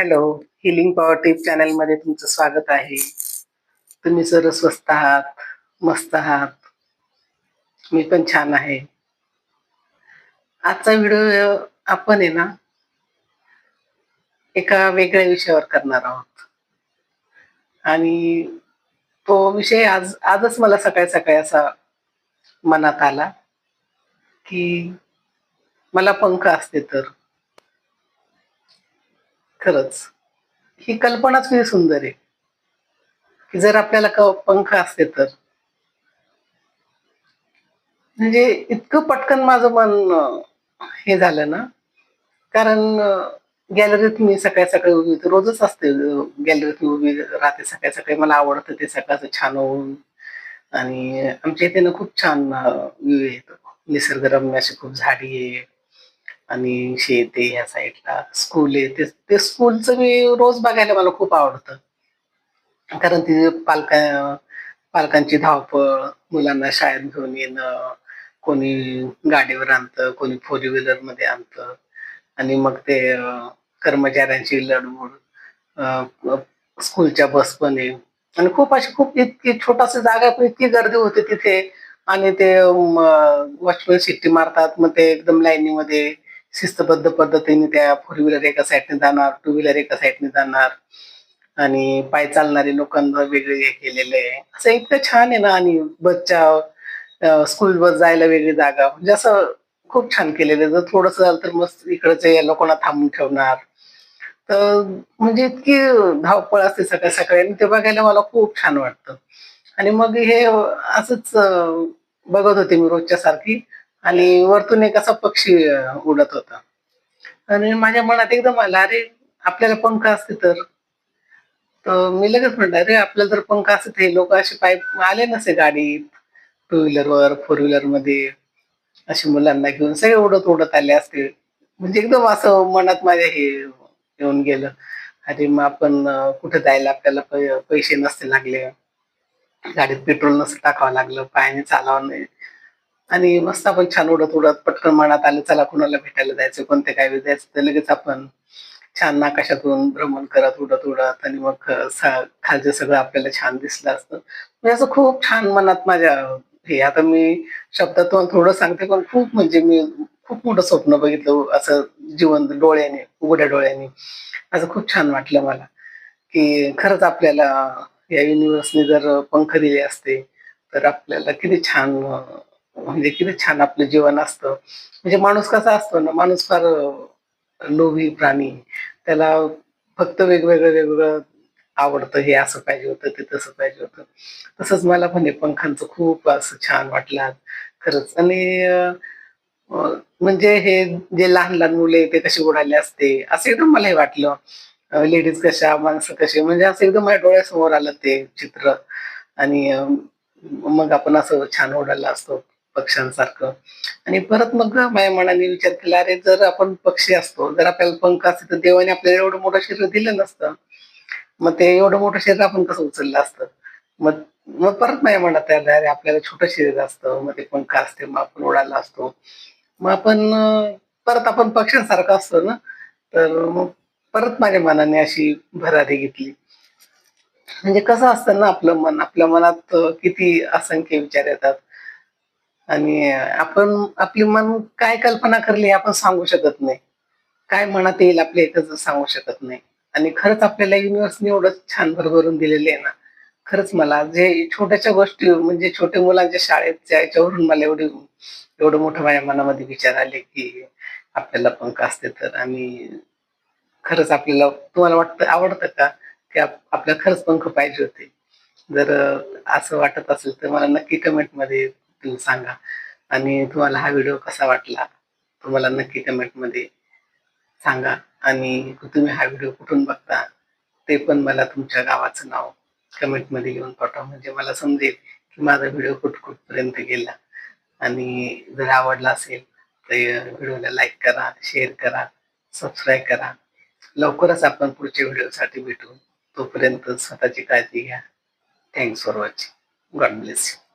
Hello healing power tip चॅनलमध्ये तुमचं स्वागत आहे. तुम्ही सर्व स्वस्त आहात मस्त आहात. मी पण छान आहे. आजचा व्हिडिओ आपण आहे ना एका वेगळ्या विषयावर करणार आहोत. आणि तो विषय आज आजच मला सकाळी सकाळी असा मनात आला की मला पंख असते तर. खरंच. ही कल्पनाच किती सुंदर आहे. की जर आपल्याला क- पंख असते तर. म्हणजे इतकं पटकन माझं मन हे झालं ना. कारण गॅलरीत मी सकाळी सकाळी उभी होते. रोजच असते गॅलरीत मी उभी राहते सकाळी सकाळी. मला आवडतं ते सकाळचं छान होऊन. आणि आमच्या इथे ना खूप छान व्ह्यू येतो. निसर्गरम्य अशी खूप झाडी आहे. आणि शेत आहे ह्या साईडला स्कूल आहे. ते ते स्कूलचं मी रोज बघायला मला खूप आवडतं. कारण तिथे पालका पालकांची धावपळ मुलांना शाळेत घेऊन येणं कोणी गाडीवर आणतं कोणी फोर व्हीलरमध्ये आणतं. आणि मग ते कर्मचाऱ्यांची लढवड स्कूलच्या बस पण आहे आणि खूप अशी खूप इतकी छोटासा जागा पण इतकी गर्दी होती तिथे. आणि ते वॉचमन शिट्टी मारतात मग ते एकदम लाईनीमध्ये शिस्तबद्ध पद्धतीने त्या फोर व्हीलर एका साईडने जाणार टू व्हीलर एका साईडने जाणार. आणि पाय चालणारे लोकांना वेगळे हे केलेले आहे. असं इतकं छान आहे ना आणि बसच्या स्कूल बस जायला वेगळी जागा. म्हणजे असं खूप छान केलेलं आहे. जर थोडस झालं तर मस्त इकडचं या लोकांना थांबून ठेवणार. तर म्हणजे इतकी धावपळ असते सकाळी सकाळी आणि ते बघायला मला खूप छान वाटतं. आणि मग हे असंच बघत होते मी रोजच्या सारखी. आणि वरतून एक असा पक्षी उडत होता. आणि माझ्या मनात एकदम आला अरे आपल्याला पंख असते तर? तर मी लगेच म्हटलं अरे आपल्याला जर पंख असते हे लोक असे पाय आले नसे गाडीत टू व्हीलरवर फोर व्हीलरमध्ये. असे मुलांना घेऊन सगळे उडत उडत आले असते. म्हणजे एकदम असं मनात माझ्या हे येऊन गेलं. अरे मग आपण कुठे जायला आपल्याला पै- पैसे नसते लागले. गाडीत पेट्रोल नसतं टाकावं लागलं पायाने चालावं नाही. आणि मस्त आपण छान उडत उडत पटकन मनात आलं चला कुणाला भेटायला जायचं कोणते काय जायचं तर लगेच आपण छान नाकाशातून भ्रमण करत उडत उडत आणि मग सा- खालचं सगळं आपल्याला छान दिसलं असतं. म्हणजे असं खूप छान मनात माझ्या हे आता मी शब्दातून थोडं सांगते पण खूप म्हणजे मी खूप मोठं स्वप्न बघितलं असं जीवन डोळ्याने उघड्या डोळ्याने. असं खूप छान वाटलं मला की खरंच आपल्याला या युनिव्हर्सने जर पंख दिले असते तर आपल्याला किती छान म्हणजे किती छान आपलं जीवन असतं. म्हणजे माणूस कसा असतो ना माणूस फार लोभी प्राणी. त्याला फक्त वेगवेगळं वेगवेगळं आवडतं हे असं पाहिजे होतं ते तसं पाहिजे होतं. तसंच मला पण हे पंखांचं खूप असं छान वाटलं. खरंच. आणि म्हणजे हे जे लहान लहान मुले ते कसे उडाले असते असं एकदम मला हे वाटलं लेडीज कशा माणसं कशी म्हणजे असं एकदम माझ्या डोळ्यासमोर आलं ते चित्र. आणि मग आपण असं छान ओढायला असतो. पक्ष्यांसारखं. आणि परत मग माझ्या मनाने विचार केला अरे जर आपण पक्षी असतो जर आपल्याला पंख असते तर देवाने आपल्याला एवढं मोठं शरीर दिलं नसतं. मग ते एवढं मोठं शरीर आपण कसं उचललं असतं? मग मग परत माझ्या मनात आलं अरे आपल्याला छोटं शरीर असतं मग ते पंख असते मग आपण उडायला असतो. मग आपण परत आपण पक्ष्यांसारखं असतो ना तर मग परत माझ्या मनाने अशी भरारी घेतली. म्हणजे कसं असतं ना आपलं मन आपल्या मनात किती असंख्य विचार येतात. आणि आपण आपली मन काय कल्पना करली हे आपण सांगू शकत नाही. काय मनात येईल आपल्या इथं सांगू शकत नाही. आणि खरंच आपल्याला युनिव्हर्सने एवढं छान भरभरून दिलेले आहे ना. खरंच मला जे छोट्याशा गोष्टी म्हणजे छोट्या मुलांच्या शाळेत याच्यावरून मला एवढी एवढं मोठं माझ्या मनामध्ये विचार आले की आपल्याला पंख असते तर आणि खरंच आपल्याला तुम्हाला वाटतं आवडतं का? की आपल्याला खरंच पंख पाहिजे होते. जर असं वाटत असेल तर मला नक्की कमेंटमध्ये तुम्ही सांगा. आणि तुम्हाला हा व्हिडिओ कसा वाटला तुम्हाला नक्की कमेंटमध्ये सांगा. आणि तुम्ही हा व्हिडिओ कुठून बघता ते पण मला तुमच्या गावाचं नाव कमेंटमध्ये येऊन लिहून पाठवा. म्हणजे मला समजेल की माझा व्हिडिओ कुठ कुठपर्यंत गेला. आणि जर आवडला असेल तर व्हिडिओला लाईक करा शेअर करा सबस्क्राईब करा. लवकरच आपण पुढच्या व्हिडिओसाठी भेटू. तोपर्यंत स्वतःची काळजी घ्या. Thanks for watching God bless you